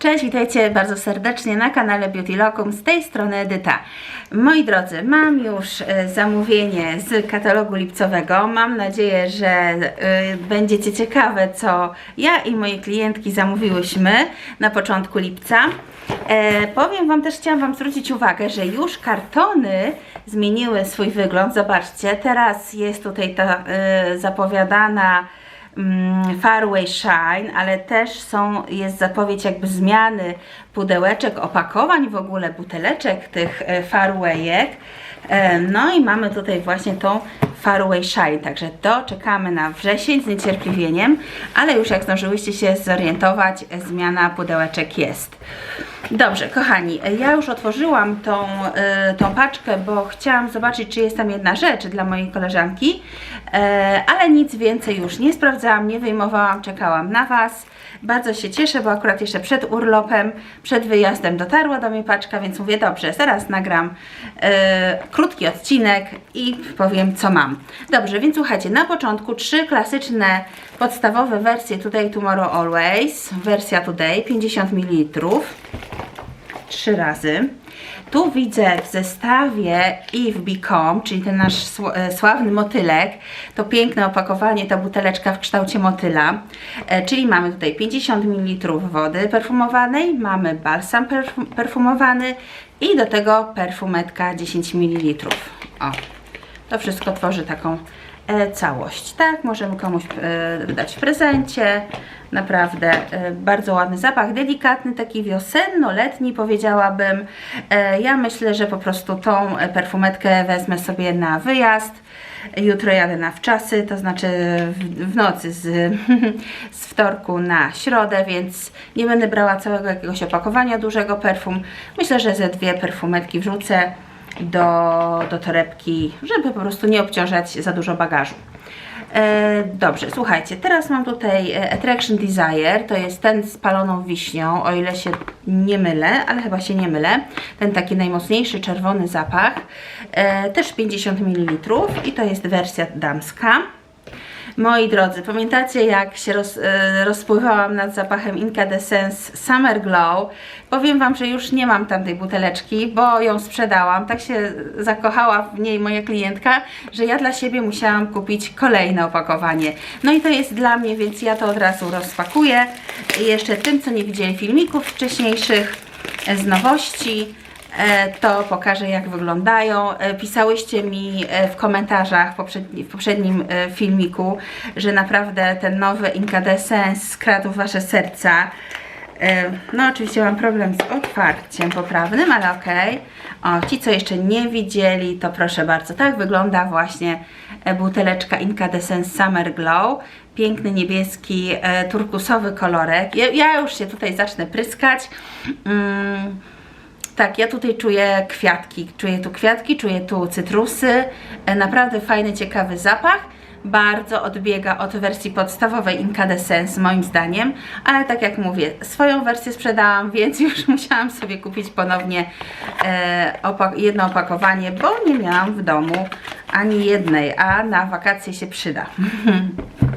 Cześć, witajcie bardzo serdecznie na kanale Beauty Locum, z tej strony Edyta. Moi drodzy, mam już e, zamówienie z katalogu lipcowego. Mam nadzieję, że e, będziecie ciekawe, co ja i moje klientki zamówiłyśmy na początku lipca. E, powiem Wam też, chciałam Wam zwrócić uwagę, że już kartony zmieniły swój wygląd. Zobaczcie, teraz jest tutaj ta zapowiadana mm, Faraway Shine, ale też są, jest zapowiedź jakby zmiany pudełeczek, opakowań w ogóle, buteleczek tych e, Farawayek. E, No i mamy tutaj właśnie tą Faraway Shine, także to czekamy na wrzesień z niecierpliwieniem, ale już jak zdążyłyście się zorientować, zmiana pudełeczek jest. Dobrze, kochani, ja już otworzyłam tą, e, tą paczkę, bo chciałam zobaczyć, czy jest tam jedna rzecz dla mojej koleżanki, e, ale nic więcej już nie sprawdzałam, nie wyjmowałam, czekałam na Was. Bardzo się cieszę, bo akurat jeszcze przed urlopem, przed wyjazdem dotarła do mnie paczka, więc mówię, dobrze, zaraz nagram e, krótki odcinek i powiem, co mam. Dobrze, więc słuchajcie, na początku trzy klasyczne, podstawowe wersje Today, Tomorrow, Always. Wersja Today, 50 ml trzy razy. Tu widzę w zestawie Eve Become, czyli ten nasz e, sławny motylek, to piękne opakowanie, ta buteleczka w kształcie motyla, e, czyli mamy tutaj 50 ml wody perfumowanej, mamy balsam perfum- perfumowany i do tego perfumetka 10 ml. O, to wszystko tworzy taką e, całość. Tak, możemy komuś e, dać w prezencie. Naprawdę e, bardzo ładny zapach, delikatny, taki wiosenno-letni powiedziałabym. Ja myślę, że po prostu tą perfumetkę wezmę sobie na wyjazd. Jutro jadę na wczasy, to znaczy w nocy z, z wtorku na środę, więc nie będę brała całego jakiegoś opakowania dużego perfum. Myślę, że ze dwie perfumetki wrzucę do, do torebki, żeby po prostu nie obciążać za dużo bagażu. E, dobrze, słuchajcie, teraz mam tutaj e, Attraction Desire, to jest ten z paloną wiśnią, o ile się nie mylę, ale chyba się nie mylę. Ten taki najmocniejszy czerwony zapach, e, też 50 ml i to jest wersja damska. Moi drodzy, pamiętacie jak się roz, e, rozpływałam nad zapachem Incandescence Summer Glow? Powiem Wam, że już nie mam tamtej buteleczki, bo ją sprzedałam. Tak się zakochała w niej moja klientka, że ja dla siebie musiałam kupić kolejne opakowanie. No i to jest dla mnie, więc ja to od razu rozpakuję. I jeszcze tym, co nie widzieli filmików wcześniejszych z nowości, to pokażę jak wyglądają. E, Pisałyście mi e, w komentarzach w poprzedni, w poprzednim e, filmiku, że naprawdę ten nowy Incandescence skradł Wasze serca. E, No oczywiście mam problem z otwarciem poprawnym, ale okej. O, ci co jeszcze nie widzieli, to proszę bardzo, tak wygląda właśnie e, buteleczka Incandescence Summer Glow. Piękny niebieski, e, turkusowy kolorek. Ja, ja już się tutaj zacznę pryskać. Mm. Tak, ja tutaj czuję kwiatki. Czuję tu kwiatki, czuję tu cytrusy. E, Naprawdę fajny, ciekawy zapach. Bardzo odbiega od wersji podstawowej Incandescence moim zdaniem, ale tak jak mówię, swoją wersję sprzedałam, więc już musiałam sobie kupić ponownie e, opak jedno opakowanie, bo nie miałam w domu ani jednej, a na wakacje się przyda.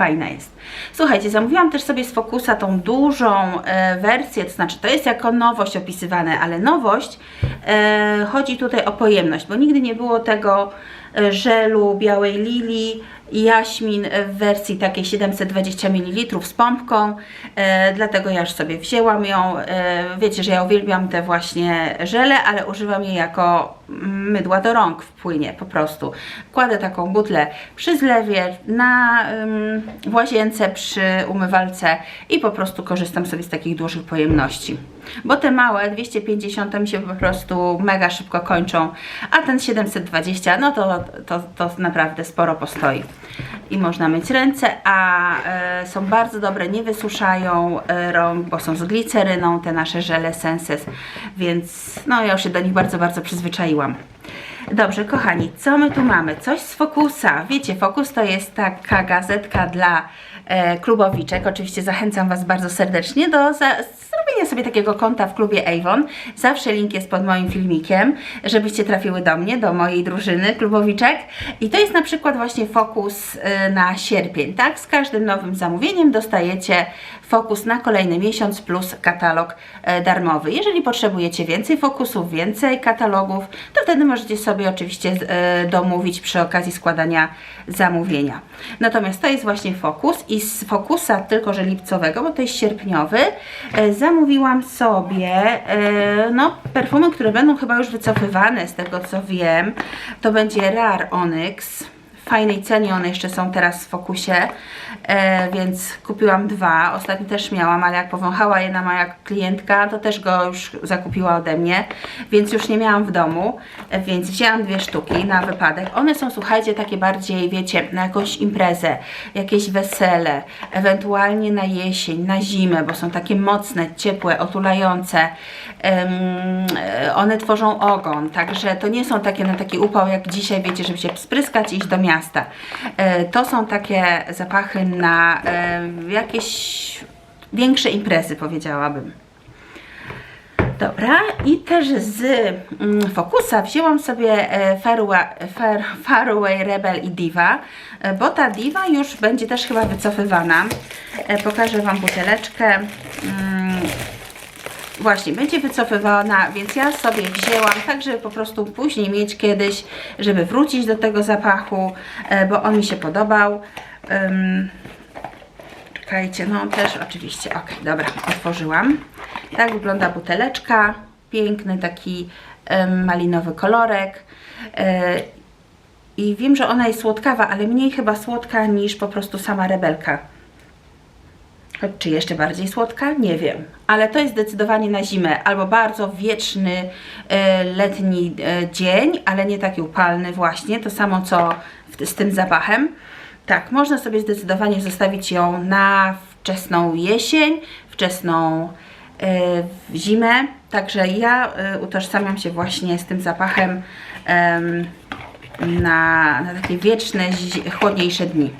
fajna jest. Słuchajcie, zamówiłam też sobie z Focusa tą dużą e, wersję, to znaczy to jest jako nowość opisywane, ale nowość e, chodzi tutaj o pojemność, bo nigdy nie było tego e, żelu białej lilii jaśmin w wersji takiej 720 ml z pompką, e, dlatego ja już sobie wzięłam ją. E, wiecie, że ja uwielbiam te właśnie żele, ale używam jej jako mydła do rąk w płynie po prostu. Kładę taką butlę przy zlewie, na, ym, w łazience, przy umywalce i po prostu korzystam sobie z takich dużych pojemności. Bo te małe 250 mi się po prostu mega szybko kończą, a ten 720 no to, to, to naprawdę sporo postoi. I można myć ręce, a e, są bardzo dobre, nie wysuszają e, rąk, bo są z gliceryną, te nasze żele Senses, więc no ja już się do nich bardzo, bardzo przyzwyczaiłam. Dobrze, kochani, co my tu mamy? Coś z Focusa. Wiecie, Focus to jest taka gazetka dla e, klubowiczek. Oczywiście zachęcam Was bardzo serdecznie do zrobienia sobie takiego konta w klubie Avon. Zawsze link jest pod moim filmikiem, żebyście trafiły do mnie, do mojej drużyny klubowiczek. I to jest na przykład właśnie Focus e, na sierpień, tak? Z każdym nowym zamówieniem dostajecie fokus na kolejny miesiąc plus katalog e, darmowy. Jeżeli potrzebujecie więcej fokusów, więcej katalogów, to wtedy możecie sobie oczywiście e, domówić przy okazji składania zamówienia. Natomiast to jest właśnie fokus i z fokusa tylko, że lipcowego, bo to jest sierpniowy, e, zamówiłam sobie no, perfumy, które będą chyba już wycofywane z tego co wiem. To będzie Rar Onyx. Fajnej cenie one jeszcze są teraz w fokusie, e, więc kupiłam dwa. Ostatnio też miałam, ale jak powąchała jedna moja klientka, to też go już zakupiła ode mnie, więc już nie miałam w domu, e, więc wzięłam dwie sztuki na wypadek. One są, słuchajcie, takie bardziej, wiecie, na jakąś imprezę, jakieś wesele, ewentualnie na jesień, na zimę, bo są takie mocne, ciepłe, otulające. E, one tworzą ogon, także to nie są takie na taki upał jak dzisiaj, wiecie, żeby się spryskać i iść do miasta. E, To są takie zapachy na e, jakieś większe imprezy, powiedziałabym. Dobra, i też z mm, Focusa wzięłam sobie e, Faraway, Far, Faraway Rebel i Diva, bo ta Diva już będzie też chyba wycofywana. Pokażę Wam buteleczkę. Właśnie, będzie wycofywana, więc ja sobie wzięłam, tak żeby po prostu później mieć kiedyś, żeby wrócić do tego zapachu, e, bo on mi się podobał. Ym, Czekajcie, no też oczywiście, ok, dobra, otworzyłam. Tak wygląda buteleczka, piękny taki em, malinowy kolorek. E, I wiem, że ona jest słodkawa, ale mniej chyba słodka niż po prostu sama rebelka. Czy jeszcze bardziej słodka? Nie wiem. Ale to jest zdecydowanie na zimę. Albo bardzo wieczny, e, letni e, dzień, ale nie taki upalny właśnie. To samo co w, z tym zapachem. Tak, można sobie zdecydowanie zostawić ją na wczesną jesień, wczesną e, zimę. Także ja e, utożsamiam się właśnie z tym zapachem em, na, na takie wieczne, chłodniejsze dni.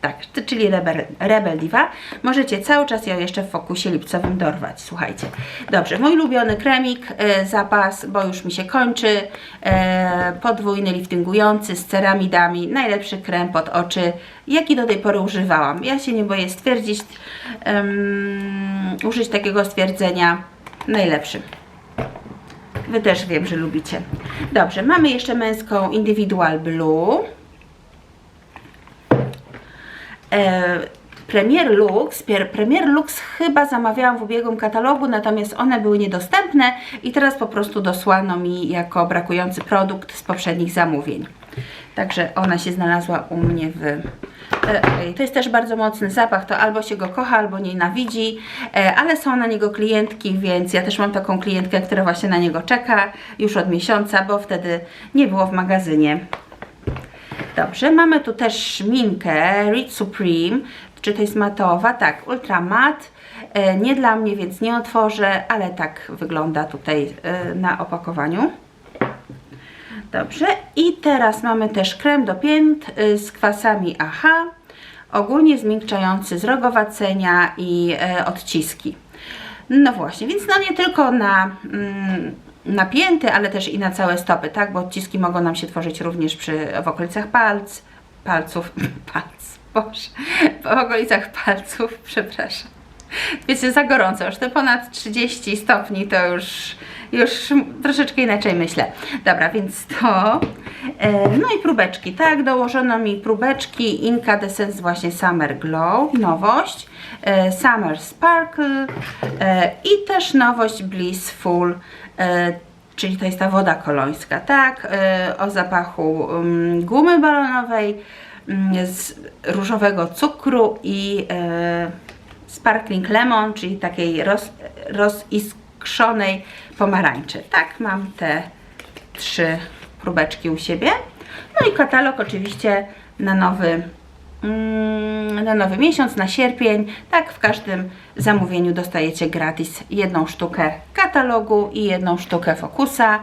Tak, czyli Rebel, Rebel Diva. Możecie cały czas ją jeszcze w fokusie lipcowym dorwać, słuchajcie. Dobrze, mój ulubiony kremik, e, zapas, bo już mi się kończy. E, podwójny liftingujący z ceramidami. Najlepszy krem pod oczy, jaki do tej pory używałam. Ja się nie boję stwierdzić, em, użyć takiego stwierdzenia. Najlepszy. Wy też wiem, że lubicie. Dobrze, mamy jeszcze męską Individual Blue. E, Premier Lux, Premier Lux chyba zamawiałam w ubiegłym katalogu, natomiast one były niedostępne i teraz po prostu dosłano mi jako brakujący produkt z poprzednich zamówień. Także ona się znalazła u mnie w... E, To jest też bardzo mocny zapach, to albo się go kocha, albo nienawidzi, e, ale są na niego klientki, więc ja też mam taką klientkę, która właśnie na niego czeka już od miesiąca, bo wtedy nie było w magazynie. Dobrze, mamy tu też szminkę Rich Supreme, czy to jest matowa? Tak, Ultra Mat. E, Nie dla mnie, więc nie otworzę, ale tak wygląda tutaj e, na opakowaniu. Dobrze, i teraz mamy też krem do pięt y, z kwasami AH, ogólnie zmiękczający z rogowacenia i e, odciski. No właśnie, więc no nie tylko na, mm, na pięty, ale też i na całe stopy, tak? Bo odciski mogą nam się tworzyć również przy, w okolicach palc, palców, palc, boże, w okolicach palców, przepraszam. Wiecie, za gorąco, już te ponad 30 stopni to już, już troszeczkę inaczej myślę. Dobra, więc to. E, no i próbeczki, tak? Dołożono mi próbeczki Incandescence właśnie Summer Glow, nowość. E, Summer Sparkle e, i też nowość Blissful, czyli to jest ta woda kolońska, tak? E, o zapachu um, gumy balonowej, mm, z różowego cukru i e, sparkling lemon, czyli takiej roz, roziskrzonej pomarańczy. Tak, mam te trzy próbeczki u siebie. No i katalog oczywiście na nowy, mm, na nowy miesiąc, na sierpień. Tak, w każdym zamówieniu dostajecie gratis jedną sztukę katalogu i jedną sztukę fokusa.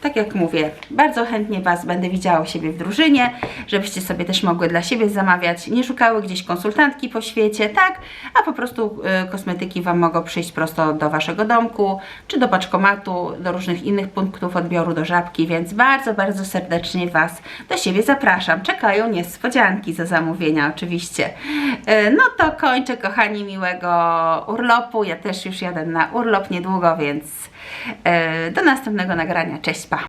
Tak jak mówię, bardzo chętnie Was będę widziała u siebie w drużynie, żebyście sobie też mogły dla siebie zamawiać, nie szukały gdzieś konsultantki po świecie, tak? A po prostu y, kosmetyki Wam mogą przyjść prosto do Waszego domku, czy do paczkomatu, do różnych innych punktów odbioru, do żabki, więc bardzo, bardzo serdecznie Was do siebie zapraszam. Czekają niespodzianki za zamówienia oczywiście. Y, no to kończę, kochani, miłego urlopu. Ja też już jadę na urlop niedługo, więc do następnego nagrania. Cześć, pa!